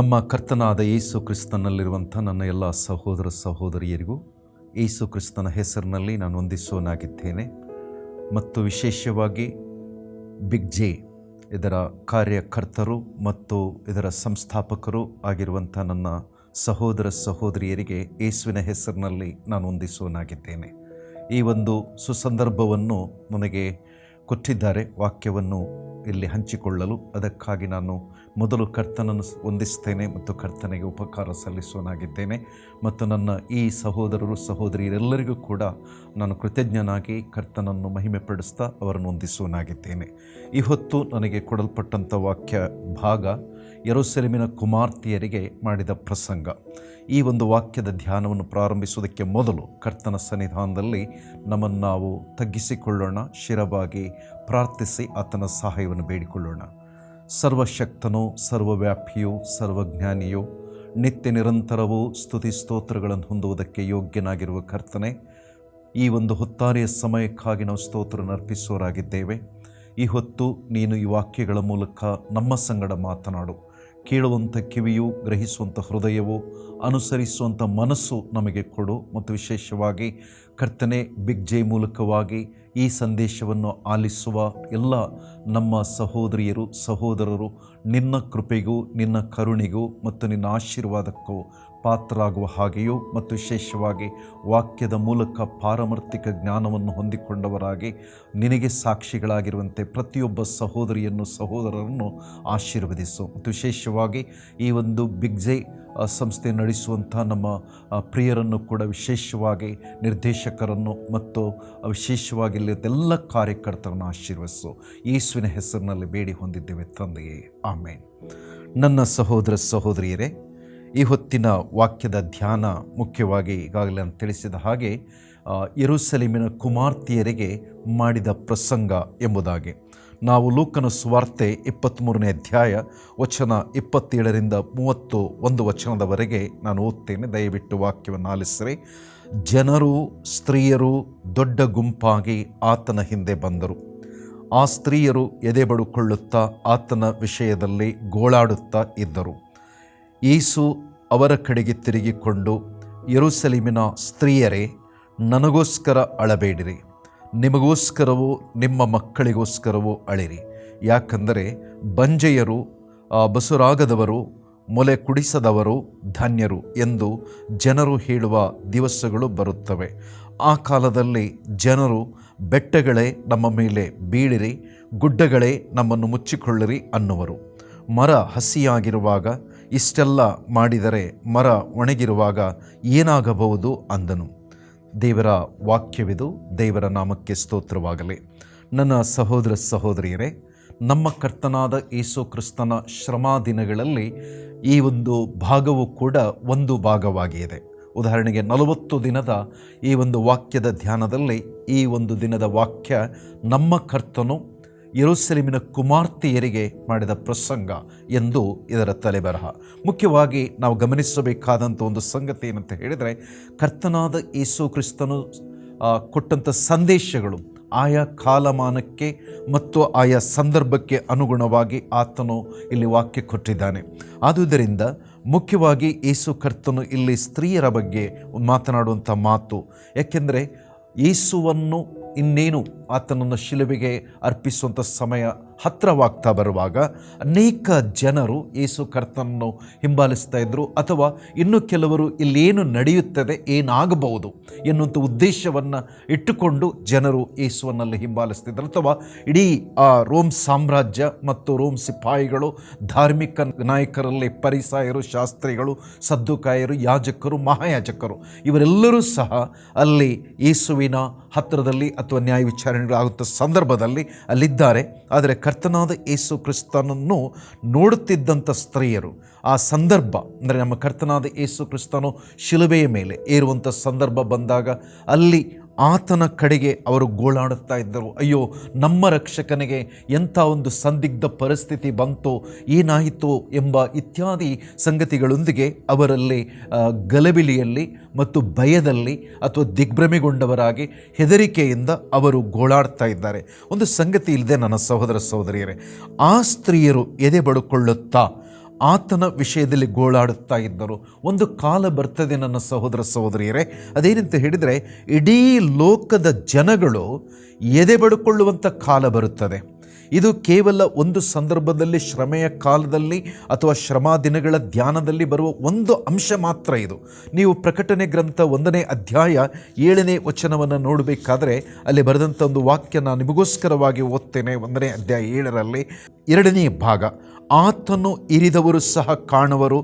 ನಮ್ಮ ಕರ್ತನಾದ ಯೇಸು ಕ್ರಿಸ್ತನಲ್ಲಿರುವಂಥ ನನ್ನ ಎಲ್ಲ ಸಹೋದರ ಸಹೋದರಿಯರಿಗೂ ಯೇಸು ಕ್ರಿಸ್ತನ ಹೆಸರಿನಲ್ಲಿ ನಾನು ಹೊಂದಿಸುವನಾಗಿದ್ದೇನೆ ಮತ್ತು ವಿಶೇಷವಾಗಿ ಬಿಗ್ ಜೆ ಇದರ ಕಾರ್ಯಕರ್ತರು ಮತ್ತು ಇದರ ಸಂಸ್ಥಾಪಕರು ಆಗಿರುವಂಥ ನನ್ನ ಸಹೋದರ ಸಹೋದರಿಯರಿಗೆ ಯೇಸುವಿನ ಹೆಸರಿನಲ್ಲಿ ನಾನು ಹೊಂದಿಸುವನಾಗಿದ್ದೇನೆ ಈ ಒಂದು ಸುಸಂದರ್ಭವನ್ನು ನನಗೆ ಕೊಟ್ಟಿದ್ದಾರೆ, ವಾಕ್ಯವನ್ನು ಇಲ್ಲಿ ಹಂಚಿಕೊಳ್ಳಲು. ಅದಕ್ಕಾಗಿ ನಾನು ಮೊದಲು ಕರ್ತನನ್ನು ವಂದಿಸ್ತೇನೆ ಮತ್ತು ಕರ್ತನಿಗೆ ಉಪಕಾರ ಸಲ್ಲಿಸುವನಾಗಿದ್ದೇನೆ ಮತ್ತು ನನ್ನ ಈ ಸಹೋದರರು, ಸಹೋದರಿಯರೆಲ್ಲರಿಗೂ ಕೂಡ ನಾನು ಕೃತಜ್ಞನಾಗಿ ಕರ್ತನನ್ನು ಮಹಿಮೆಪಡಿಸ್ತಾ ಅವರನ್ನು ವಂದಿಸುವನಾಗಿದ್ದೇನೆ. ಇವತ್ತು ನನಗೆ ಕೊಡಲ್ಪಟ್ಟಂಥ ವಾಕ್ಯ ಭಾಗ, ಯರುಸೆಲೆಮಿನ ಕುಮಾರ್ತಿಯರಿಗೆ ಮಾಡಿದ ಪ್ರಸಂಗ. ಈ ಒಂದು ವಾಕ್ಯದ ಧ್ಯಾನವನ್ನು ಪ್ರಾರಂಭಿಸುವುದಕ್ಕೆ ಮೊದಲು ಕರ್ತನ ಸನ್ನಿಧಾನದಲ್ಲಿ ನಮ್ಮನ್ನು ನಾವು ತಗ್ಗಿಸಿಕೊಳ್ಳೋಣ ಶಿರವಾಗಿ ಪ್ರಾರ್ಥಿಸಿ ಆತನ ಸಹಾಯವನ್ನು ಬೇಡಿಕೊಳ್ಳೋಣ. ಸರ್ವಶಕ್ತನೋ, ಸರ್ವವ್ಯಾಪಿಯೋ, ಸರ್ವಜ್ಞಾನಿಯೋ, ನಿತ್ಯ ನಿರಂತರವೂ ಸ್ತುತಿ ಸ್ತೋತ್ರಗಳನ್ನು ಹೊಂದುವುದಕ್ಕೆ ಯೋಗ್ಯನಾಗಿರುವ ಕರ್ತನೆ, ಈ ಒಂದು ಹೊತ್ತಾರೆಯ ಸಮಯಕ್ಕಾಗಿ ನಾವು ಸ್ತೋತ್ರ ಅರ್ಪಿಸೋರಾಗಿದ್ದೇವೆ ಈ ಹೊತ್ತು ನೀನು ಈ ವಾಕ್ಯಗಳ ಮೂಲಕ ನಮ್ಮ ಸಂಗಡ ಮಾತನಾಡು. ಕೇಳುವಂಥ ಕಿವಿಯು, ಗ್ರಹಿಸುವಂಥ ಹೃದಯವು, ಅನುಸರಿಸುವಂಥ ಮನಸ್ಸು ನಮಗೆ ಕೊಡು. ಮತ್ತು ವಿಶೇಷವಾಗಿ ಕರ್ತನೆ, ಬಿಗ್ ಜೈ ಮೂಲಕವಾಗಿ ಈ ಸಂದೇಶವನ್ನು ಆಲಿಸುವ ಎಲ್ಲ ನಮ್ಮ ಸಹೋದರಿಯರು, ಸಹೋದರರು, ನಿನ್ನ ಕೃಪೆಗೂ, ನಿನ್ನ ಕರುಣೆಗೂ ಮತ್ತು ನಿನ್ನ ಆಶೀರ್ವಾದಕ್ಕೂ ಪಾತ್ರರಾಗುವ ಹಾಗೆಯೂ ಮತ್ತು ವಿಶೇಷವಾಗಿ ವಾಕ್ಯದ ಮೂಲಕ ಪಾರಮಾರ್ಥಿಕ ಜ್ಞಾನವನ್ನು ಹೊಂದಿಕೊಂಡವರಾಗಿ ನಿನಗೆ ಸಾಕ್ಷಿಗಳಾಗಿರುವಂತೆ ಪ್ರತಿಯೊಬ್ಬ ಸಹೋದರಿಯನ್ನು ಸಹೋದರರನ್ನು ಆಶೀರ್ವದಿಸು. ಮತ್ತು ವಿಶೇಷವಾಗಿ ಈ ಒಂದು ಬಿಗ್ ಜೆ ಸಂಸ್ಥೆ ನಡೆಸುವಂಥ ನಮ್ಮ ಪ್ರಿಯರನ್ನು ಕೂಡ ವಿಶೇಷವಾಗಿ ನಿರ್ದೇಶಕರನ್ನು ಮತ್ತು ವಿಶೇಷವಾಗಿ ಎಲ್ಲ ಕಾರ್ಯಕರ್ತರನ್ನು ಆಶೀರ್ವದಿಸು. ಯೇಸುವಿನ ಹೆಸರಿನಲ್ಲಿ ಬೇಡಿ ಹೊಂದಿದ್ದೇವೆ ತಂದೆಯೇ. ಆಮೇನ್. ನನ್ನ ಸಹೋದರ ಸಹೋದರಿಯರೇ ಈ ಹೊತ್ತಿನ ವಾಕ್ಯದ ಧ್ಯಾನ ಮುಖ್ಯವಾಗಿ ಈಗಾಗಲೇ ನಾನು ತಿಳಿಸಿದ ಹಾಗೆ ಯರುಸಲೀಮಿನ ಕುಮಾರ್ತೆಯರಿಗೆ ಮಾಡಿದ ಪ್ರಸಂಗ ಎಂಬುದಾಗಿ. ನಾವು ಲೂಕನ ಸ್ವಾರ್ತೆ ಇಪ್ಪತ್ತ್ಮೂರನೇ ಅಧ್ಯಾಯ ವಚನ ಇಪ್ಪತ್ತೇಳರಿಂದ ಮೂವತ್ತು ಒಂದು ವಚನದವರೆಗೆ ನಾನು ಓದ್ತೇನೆ. ದಯವಿಟ್ಟು ವಾಕ್ಯವನ್ನು ಆಲಿಸಿರಿ. ಜನರು, ಸ್ತ್ರೀಯರು ದೊಡ್ಡ ಗುಂಪಾಗಿ ಆತನ ಹಿಂದೆ ಬಂದರು. ಆ ಸ್ತ್ರೀಯರು ಎದೆಬಡುಕೊಳ್ಳುತ್ತಾ ಆತನ ವಿಷಯದಲ್ಲಿ ಗೋಳಾಡುತ್ತಾ ಇದ್ದರು. ಯೇಸು ಅವರ ಕಡೆಗೆ ತಿರುಗಿಕೊಂಡು, ಯರುಸಲೀಮಿನ ಸ್ತ್ರೀಯರೇ, ನನಗೋಸ್ಕರ ಅಳಬೇಡಿರಿ. ನಿಮಗೋಸ್ಕರವೋ, ನಿಮ್ಮ ಮಕ್ಕಳಿಗೋಸ್ಕರವೋ ಅಳಿರಿ. ಯಾಕಂದರೆ ಬಂಜೆಯರು ಬಸುರಾಗದವರು, ಮೊಲೆ ಕುಡಿಸದವರು, ಧನ್ಯರು ಎಂದು ಜನರು ಹೇಳುವ ದಿವಸಗಳು ಬರುತ್ತವೆ. ಆ ಕಾಲದಲ್ಲಿ ಜನರು, ಬೆಟ್ಟಗಳೇ ನಮ್ಮ ಮೇಲೆ ಬೀಳಿರಿ, ಗುಡ್ಡಗಳೇ ನಮ್ಮನ್ನು ಮುಚ್ಚಿಕೊಳ್ಳಿರಿ ಅನ್ನುವರು. ಮರ ಹಸಿಯಾಗಿರುವಾಗ ಇಷ್ಟೆಲ್ಲ ಮಾಡಿದರೆ ಮರ ಒಣಗಿರುವಾಗ ಏನಾಗಬಹುದು ಅಂದನು. ದೇವರ ವಾಕ್ಯವಿದು ದೇವರ ನಾಮಕ್ಕೆ ಸ್ತೋತ್ರವಾಗಲಿ. ನನ್ನ ಸಹೋದರ ಸಹೋದರಿಯರೇ, ನಮ್ಮ ಕರ್ತನಾದ ಏಸು ಕ್ರಿಸ್ತನ ಶ್ರಮಾ ದಿನಗಳಲ್ಲಿ ಈ ಒಂದು ಭಾಗವು ಕೂಡ ಒಂದು ಭಾಗವಾಗಿದೆ. ಉದಾಹರಣೆಗೆ ನಲವತ್ತು ದಿನದ ಈ ಒಂದು ವಾಕ್ಯದ ಧ್ಯಾನದಲ್ಲಿ ಈ ಒಂದು ದಿನದ ವಾಕ್ಯ ನಮ್ಮ ಕರ್ತನು ಯೆರೂಸಲೇಮಿನ ಕುಮಾರ್ತೆಯರಿಗೆ ಮಾಡಿದ ಪ್ರಸಂಗ ಎಂದು ಇದರ ತಲೆಬರಹ. ಮುಖ್ಯವಾಗಿ ನಾವು ಗಮನಿಸಬೇಕಾದಂಥ ಒಂದು ಸಂಗತಿ ಏನಂತ ಹೇಳಿದರೆ, ಕರ್ತನಾದ ಯೇಸು ಕ್ರಿಸ್ತನು ಕೊಟ್ಟಂಥ ಸಂದೇಶಗಳು ಆಯಾ ಕಾಲಮಾನಕ್ಕೆ ಮತ್ತು ಆಯಾ ಸಂದರ್ಭಕ್ಕೆ ಅನುಗುಣವಾಗಿ ಆತನು ಇಲ್ಲಿ ವಾಕ್ಯ ಕೊಟ್ಟಿದ್ದಾನೆ. ಆದುದರಿಂದ ಮುಖ್ಯವಾಗಿ ಯೇಸು ಕರ್ತನು ಇಲ್ಲಿ ಸ್ತ್ರೀಯರ ಬಗ್ಗೆ ಮಾತನಾಡುವಂಥ ಮಾತು, ಯಾಕೆಂದರೆ ಯೇಸುವನ್ನು ಇನ್ನೇನು ಆತನನ್ನು ಶಿಲುಬೆಗೆ ಅರ್ಪಿಸುವಂಥ ಸಮಯ ಹತ್ತಿರವಾಗ್ತಾ ಬರುವಾಗ ಅನೇಕ ಜನರು ಯೇಸು ಕರ್ತನನ್ನು ಹಿಂಬಾಲಿಸ್ತಾ ಇದ್ದರು ಅಥವಾ ಇನ್ನು ಕೆಲವರು ಇಲ್ಲೇನು ನಡೆಯುತ್ತದೆ ಏನಾಗಬಹುದು ಎನ್ನುವಂಥ ಉದ್ದೇಶವನ್ನು ಇಟ್ಟುಕೊಂಡು ಜನರು ಯೇಸುವನ್ನಲ್ಲಿ ಹಿಂಬಾಲಿಸ್ತಿದ್ದರು ಅಥವಾ ಇಡೀ ಆ ರೋಮ್ ಸಾಮ್ರಾಜ್ಯ ಮತ್ತು ರೋಮ್ ಸಿಪಾಯಿಗಳು, ಧಾರ್ಮಿಕ ನಾಯಕರಲ್ಲಿ ಪರಿಸಾಯರು, ಶಾಸ್ತ್ರಿಗಳು, ಸದ್ದುಕಾಯರು, ಯಾಜಕರು, ಮಹಾಯಾಜಕರು, ಇವರೆಲ್ಲರೂ ಸಹ ಅಲ್ಲಿ ಯೇಸುವಿನ ಹತ್ತಿರದಲ್ಲಿ ಅಥವಾ ನ್ಯಾಯ ವಿಚಾರಣೆಗಳಾಗುತ್ತ ಸಂದರ್ಭದಲ್ಲಿ ಅಲ್ಲಿದ್ದಾರೆ. ಆದರೆ ಕರ್ತನಾದ ಯೇಸು ಕ್ರಿಸ್ತನನ್ನು ನೋಡುತ್ತಿದ್ದಂಥ ಸ್ತ್ರೀಯರು, ಆ ಸಂದರ್ಭ, ಅಂದರೆ ನಮ್ಮ ಕರ್ತನಾದ ಯೇಸು ಕ್ರಿಸ್ತನು ಶಿಲುಬೆಯ ಮೇಲೆ ಏರುವಂಥ ಸಂದರ್ಭ ಬಂದಾಗ ಅಲ್ಲಿ ಆತನ ಕಡೆಗೆ ಅವರು ಗೋಳಾಡುತ್ತಾ ಇದ್ದರು. ಅಯ್ಯೋ, ನಮ್ಮ ರಕ್ಷಕನಿಗೆ ಎಂಥ ಒಂದು ಸಂದಿಗ್ಧ ಪರಿಸ್ಥಿತಿ ಬಂತೋ, ಏನಾಯಿತೋ ಎಂಬ ಇತ್ಯಾದಿ ಸಂಗತಿಗಳೊಂದಿಗೆ ಅವರಲ್ಲಿ ಗಲಬಿಲಿಯಲ್ಲಿ ಮತ್ತು ಭಯದಲ್ಲಿ ಅಥವಾ ದಿಗ್ಭ್ರಮೆಗೊಂಡವರಾಗಿ ಹೆದರಿಕೆಯಿಂದ ಅವರು ಗೋಳಾಡ್ತಾ ಇದ್ದಾರೆ. ಒಂದು ಸಂಗತಿ ಇಲ್ಲದೆ ನನ್ನ ಸಹೋದರ ಸಹೋದರಿಯರೇ, ಆ ಸ್ತ್ರೀಯರು ಎದೆ ಬಡುಕೊಳ್ಳುತ್ತಾ ಆತನ ವಿಷಯದಲ್ಲಿ ಗೋಳಾಡುತ್ತಾ ಇದ್ದರು. ಒಂದು ಕಾಲ ಬರ್ತದೆ ನನ್ನ ಸಹೋದರ ಸಹೋದರಿಯರೇ. ಅದೇನಂತ ಹೇಳಿದರೆ, ಇಡೀ ಲೋಕದ ಜನಗಳು ಎದೆ ಬಡ್ಕೊಳ್ಳುವಂಥ ಕಾಲ ಬರುತ್ತದೆ. ಇದು ಕೇವಲ ಒಂದು ಸಂದರ್ಭದಲ್ಲಿ, ಶ್ರಮೆಯ ಕಾಲದಲ್ಲಿ ಅಥವಾ ಶ್ರಮ ದಿನಗಳ ಧ್ಯಾನದಲ್ಲಿ ಬರುವ ಒಂದು ಅಂಶ ಮಾತ್ರ ಇದು. ನೀವು ಪ್ರಕಟಣೆ ಗ್ರಂಥ ಒಂದನೇ ಅಧ್ಯಾಯ ಏಳನೇ ವಚನವನ್ನು ನೋಡಬೇಕಾದರೆ ಅಲ್ಲಿ ಬರೆದಂಥ ಒಂದು ವಾಕ್ಯ ನಾನು ನಿಮಗೋಸ್ಕರವಾಗಿ ಓದ್ತೇನೆ. ಒಂದನೇ ಅಧ್ಯಾಯ ಏಳರಲ್ಲಿ ಎರಡನೇ ಭಾಗ. ಆತನು ಇರಿದವರು ಸಹ ಕಾಣುವರು.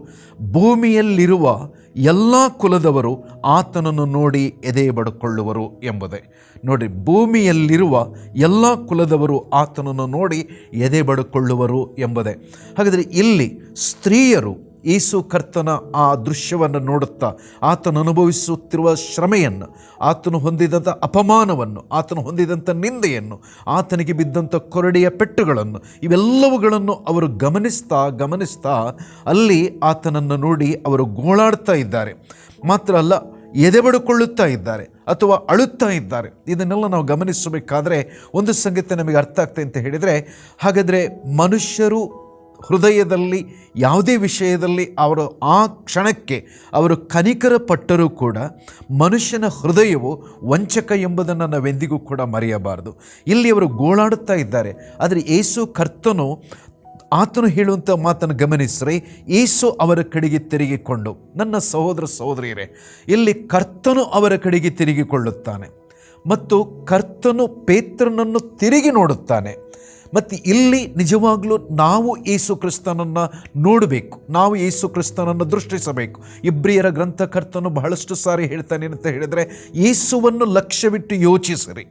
ಭೂಮಿಯಲ್ಲಿರುವ ಎಲ್ಲ ಕುಲದವರು ಆತನನ್ನು ನೋಡಿ ಎದೆ ಬಡ್ಕೊಳ್ಳುವರು ಎಂಬುದೇ. ನೋಡಿ, ಭೂಮಿಯಲ್ಲಿರುವ ಎಲ್ಲ ಕುಲದವರು ಆತನನ್ನು ನೋಡಿ ಎದೆ ಬಡ್ಕೊಳ್ಳುವರು ಎಂಬುದೇ. ಹಾಗಾದರೆ ಇಲ್ಲಿ ಸ್ತ್ರೀಯರು ಯೇಸು ಕರ್ತನ ಆ ದೃಶ್ಯವನ್ನು ನೋಡುತ್ತಾ ಆತನು ಅನುಭವಿಸುತ್ತಿರುವ ಶ್ರಮೆಯನ್ನು, ಆತನು ಹೊಂದಿದಂಥ ಅಪಮಾನವನ್ನು, ಆತನು ಹೊಂದಿದಂಥ ನಿಂದೆಯನ್ನು, ಆತನಿಗೆ ಬಿದ್ದಂಥ ಕೊರಡೆಯ ಪೆಟ್ಟುಗಳನ್ನು, ಇವೆಲ್ಲವುಗಳನ್ನು ಅವರು ಗಮನಿಸ್ತಾ ಗಮನಿಸ್ತಾ ಅಲ್ಲಿ ಆತನನ್ನು ನೋಡಿ ಅವರು ಗೋಳಾಡ್ತಾ ಇದ್ದಾರೆ. ಮಾತ್ರ ಅಲ್ಲ, ಎದೆಬಡಿಕೊಳ್ಳುತ್ತಾ ಇದ್ದಾರೆ ಅಥವಾ ಅಳುತ್ತಾ ಇದ್ದಾರೆ. ಇದನ್ನೆಲ್ಲ ನಾವು ಗಮನಿಸಬೇಕಾದ್ರೆ ಒಂದು ಸಂಗತಿ ನಮಗೆ ಅರ್ಥ ಆಗ್ತದೆ ಅಂತ ಹೇಳಿದರೆ, ಹಾಗಾದರೆ ಮನುಷ್ಯರು ಹೃದಯದಲ್ಲಿ, ಯಾವುದೇ ವಿಷಯದಲ್ಲಿ ಅವರು ಆ ಕ್ಷಣಕ್ಕೆ ಅವರು ಕನಿಕರ ಪಟ್ಟರೂ ಕೂಡ ಮನುಷ್ಯನ ಹೃದಯವು ವಂಚಕ ಎಂಬುದನ್ನು ನಾವೆಂದಿಗೂ ಕೂಡ ಮರೆಯಬಾರದು. ಇಲ್ಲಿ ಅವರು ಗೋಳಾಡುತ್ತಾ ಇದ್ದಾರೆ. ಆದರೆ ಏಸು ಕರ್ತನು, ಆತನು ಹೇಳುವಂಥ ಮಾತನ್ನು ಗಮನಿಸಿದ್ರೆ ಏಸು ಅವರ ಕಡೆಗೆ ತಿರುಗಿಕೊಂಡು, ನನ್ನ ಸಹೋದರ ಸಹೋದರಿಯರೇ, ಇಲ್ಲಿ ಕರ್ತನು ಅವರ ಕಡೆಗೆ ತಿರುಗಿಕೊಳ್ಳುತ್ತಾನೆ ಮತ್ತು ಕರ್ತನು ಪೇತ್ರನನ್ನು ತಿರುಗಿ ನೋಡುತ್ತಾನೆ. ಮತ್ತು ಇಲ್ಲಿ ನಿಜವಾಗಲೂ ನಾವು ಯೇಸು ಕ್ರಿಸ್ತನನ್ನು ನೋಡಬೇಕು. ನಾವು ಯೇಸು ಕ್ರಿಸ್ತನನ್ನು ದೃಷ್ಟಿಸಬೇಕು. ಇಬ್ರಿಯರ ಗ್ರಂಥಕರ್ತನು ಬಹಳಷ್ಟು ಸಾರಿ ಹೇಳ್ತಾನೆ ಅಂತ ಹೇಳಿದರೆ ಯೇಸುವನ್ನು ಲಕ್ಷ್ಯವಿಟ್ಟು ಯೋಚಿಸಿರಿ.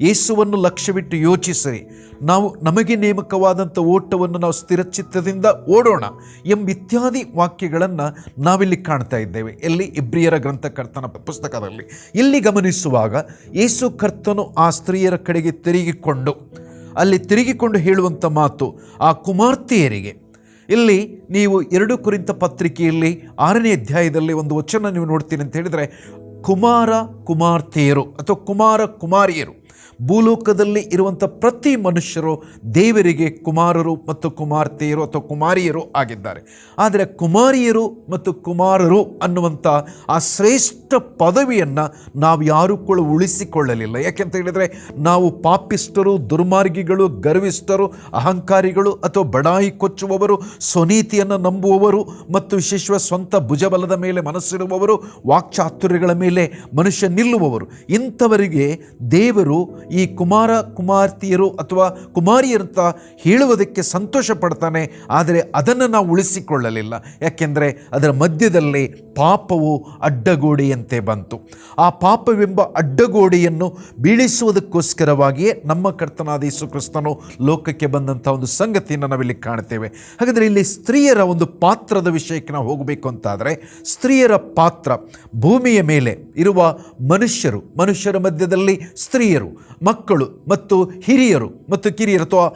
ಯೇಸುವನ್ನು ಲಕ್ಷ್ಯವಿಟ್ಟು ಯೋಚಿಸಿರಿ. ನಾವು ನಮಗೆ ನೇಮಕವಾದಂಥ ಓಟವನ್ನು ನಾವು ಸ್ಥಿರಚಿತ್ತದಿಂದ ಓಡೋಣ ಎಂಬ ಇತ್ಯಾದಿ ವಾಕ್ಯಗಳನ್ನು ನಾವಿಲ್ಲಿ ಕಾಣ್ತಾ ಇದ್ದೇವೆ. ಎಲ್ಲಿ ಇಬ್ರಿಯರ ಗ್ರಂಥಕರ್ತನ ಪುಸ್ತಕದಲ್ಲಿ. ಇಲ್ಲಿ ಗಮನಿಸುವಾಗ ಯೇಸು ಕರ್ತನು ಆ ಸ್ತ್ರೀಯರ ಕಡೆಗೆ ತಿರುಗಿಕೊಂಡು ಅಲ್ಲಿ ತಿರುಗಿಕೊಂಡು ಹೇಳುವಂಥ ಮಾತು ಆ ಕುಮಾರ್ತೆಯರಿಗೆ. ಇಲ್ಲಿ ನೀವು ಎರಡು ಕುರಿತ ಪತ್ರಿಕೆಯಲ್ಲಿ ಆರನೇ ಅಧ್ಯಾಯದಲ್ಲಿ ಒಂದು ವಚನ ನೀವು ನೋಡ್ತೀನಿ ಅಂತ ಹೇಳಿದರೆ, ಕುಮಾರ ಕುಮಾರ್ತೆಯರು ಅಥವಾ ಕುಮಾರ ಕುಮಾರಿಯರು. ಭೂಲೋಕದಲ್ಲಿ ಇರುವಂಥ ಪ್ರತಿ ಮನುಷ್ಯರು ದೇವರಿಗೆ ಕುಮಾರರು ಮತ್ತು ಕುಮಾರ್ತೆಯರು ಅಥವಾ ಕುಮಾರಿಯರು ಆಗಿದ್ದಾರೆ. ಆದರೆ ಕುಮಾರಿಯರು ಮತ್ತು ಕುಮಾರರು ಅನ್ನುವಂಥ ಆ ಶ್ರೇಷ್ಠ ಪದವಿಯನ್ನು ನಾವು ಯಾರೂ ಕೂಡ ಉಳಿಸಿಕೊಳ್ಳಲಿಲ್ಲ. ಯಾಕೆಂತ ಹೇಳಿದರೆ ನಾವು ಪಾಪಿಷ್ಟರು ದುರ್ಮಾರ್ಗಿಗಳು, ಗರ್ವಿಷ್ಠರು, ಅಹಂಕಾರಿಗಳು ಅಥವಾ ಬಡಾಯಿ ಕೊಚ್ಚುವವರು, ಸ್ವನೀತಿಯನ್ನು ನಂಬುವವರು ಮತ್ತು ವಿಶೇಷ ಸ್ವಂತ ಭುಜಬಲದ ಮೇಲೆ ಮನಸ್ಸಿರುವವರು ವಾಕ್ಚಾತುರ್ಯಗಳ ಮೇಲೆ ಮನುಷ್ಯ ನಿಲ್ಲುವವರು ಇಂಥವರಿಗೆ ದೇವರು ಈ ಕುಮಾರ ಕುಮಾರ್ತಿಯರು ಅಥವಾ ಕುಮಾರಿಯರಂತ ಹೇಳುವುದಕ್ಕೆ ಸಂತೋಷ ಪಡ್ತಾನೆ ಆದರೆ ಅದನ್ನು ನಾವು ಉಳಿಸಿಕೊಳ್ಳಲಿಲ್ಲ. ಯಾಕೆಂದರೆ ಅದರ ಮಧ್ಯದಲ್ಲಿ ಪಾಪವು ಅಡ್ಡಗೋಡೆಯಂತೆ ಬಂತು. ಆ ಪಾಪವೆಂಬ ಅಡ್ಡಗೋಡೆಯನ್ನು ಬೀಳಿಸುವುದಕ್ಕೋಸ್ಕರವಾಗಿಯೇ ನಮ್ಮ ಕರ್ತನಾದ ಯೇಸು ಕ್ರಿಸ್ತನು ಲೋಕಕ್ಕೆ ಬಂದಂಥ ಒಂದು ಸಂಗತಿಯನ್ನು ನಾವಿಲ್ಲಿ ಕಾಣ್ತೇವೆ. ಹಾಗಾದರೆ ಇಲ್ಲಿ ಸ್ತ್ರೀಯರ ಒಂದು ಪಾತ್ರದ ವಿಷಯಕ್ಕೆ ನಾವು ಹೋಗಬೇಕು ಅಂತಾದರೆ, ಸ್ತ್ರೀಯರ ಪಾತ್ರ ಭೂಮಿಯ ಮೇಲೆ ಇರುವ ಮನುಷ್ಯರು, ಮನುಷ್ಯರ ಮಧ್ಯದಲ್ಲಿ ಸ್ತ್ರೀಯರು ಮಕ್ಕಳು ಮತ್ತು ಹಿರಿಯರು ಮತ್ತು ಕಿರಿಯರು ಅಥವಾ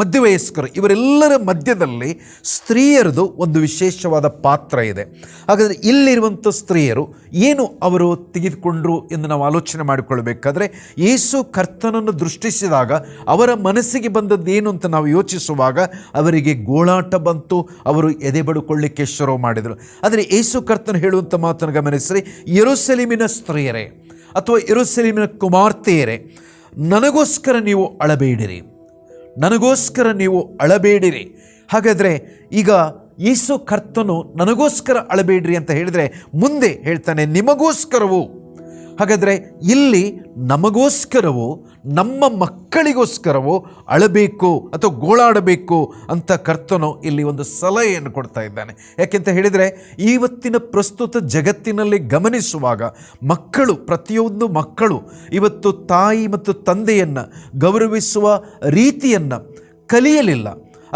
ಮಧ್ಯವಯಸ್ಕರು, ಇವರೆಲ್ಲರ ಮಧ್ಯದಲ್ಲಿ ಸ್ತ್ರೀಯರದು ಒಂದು ವಿಶೇಷವಾದ ಪಾತ್ರ ಇದೆ. ಹಾಗಾದರೆ ಇಲ್ಲಿರುವಂಥ ಸ್ತ್ರೀಯರು ಏನು ಅವರು ತೆಗೆದುಕೊಂಡ್ರು ಎಂದು ನಾವು ಆಲೋಚನೆ ಮಾಡಿಕೊಳ್ಬೇಕಾದ್ರೆ ಯೇಸು ಕರ್ತನನ್ನು ದೃಷ್ಟಿಸಿದಾಗ, ಅವರ ಮನಸ್ಸಿಗೆ ಬಂದದ್ದು ಏನು ಅಂತ ನಾವು ಯೋಚಿಸುವಾಗ ಅವರಿಗೆ ಗೋಳಾಟ ಬಂತು, ಅವರು ಎದೆ ಬಡಿಕೊಳ್ಳಿಕ್ಕೆ ಶುರು ಮಾಡಿದರು. ಆದರೆ ಯೇಸು ಕರ್ತನ ಹೇಳುವಂಥ ಮಾತನ್ನು ಗಮನಿಸಿರಿ, ಯೆರೂಸಲೇಮಿನ ಸ್ತ್ರೀಯರೇ ಅಥವಾ ಇರುಸಲೀಮಿನ ಕುಮಾರ್ತೆಯರೇ, ನನಗೋಸ್ಕರ ನೀವು ಅಳಬೇಡಿರಿ. ನನಗೋಸ್ಕರ ನೀವು ಅಳಬೇಡಿರಿ. ಹಾಗಾದರೆ ಈಗ ಯೇಸು ಕರ್ತನು ನನಗೋಸ್ಕರ ಅಳಬೇಡ್ರಿ ಅಂತ ಹೇಳಿದರೆ ಮುಂದೆ ಹೇಳ್ತಾನೆ, ನಿಮಗೋಸ್ಕರವು. ಹಾಗಾದರೆ ಇಲ್ಲಿ ನಮಗೋಸ್ಕರವೋ ನಮ್ಮ ಮಕ್ಕಳಿಗೋಸ್ಕರವೋ ಅಳಬೇಕು ಅಥವಾ ಗೋಳಾಡಬೇಕು ಅಂತ ಕರ್ತನು ಇಲ್ಲಿ ಒಂದು ಸಲಹೆಯನ್ನು ಕೊಡ್ತಾ ಇದ್ದಾನೆ. ಯಾಕೆಂತ ಹೇಳಿದರೆ ಇವತ್ತಿನ ಪ್ರಸ್ತುತ ಜಗತ್ತಿನಲ್ಲಿ ಗಮನಿಸುವಾಗ ಮಕ್ಕಳು, ಪ್ರತಿಯೊಂದು ಮಕ್ಕಳು ಇವತ್ತು ತಾಯಿ ಮತ್ತು ತಂದೆಯನ್ನು ಗೌರವಿಸುವ ರೀತಿಯನ್ನು ಕಲಿಯಲಿಲ್ಲ.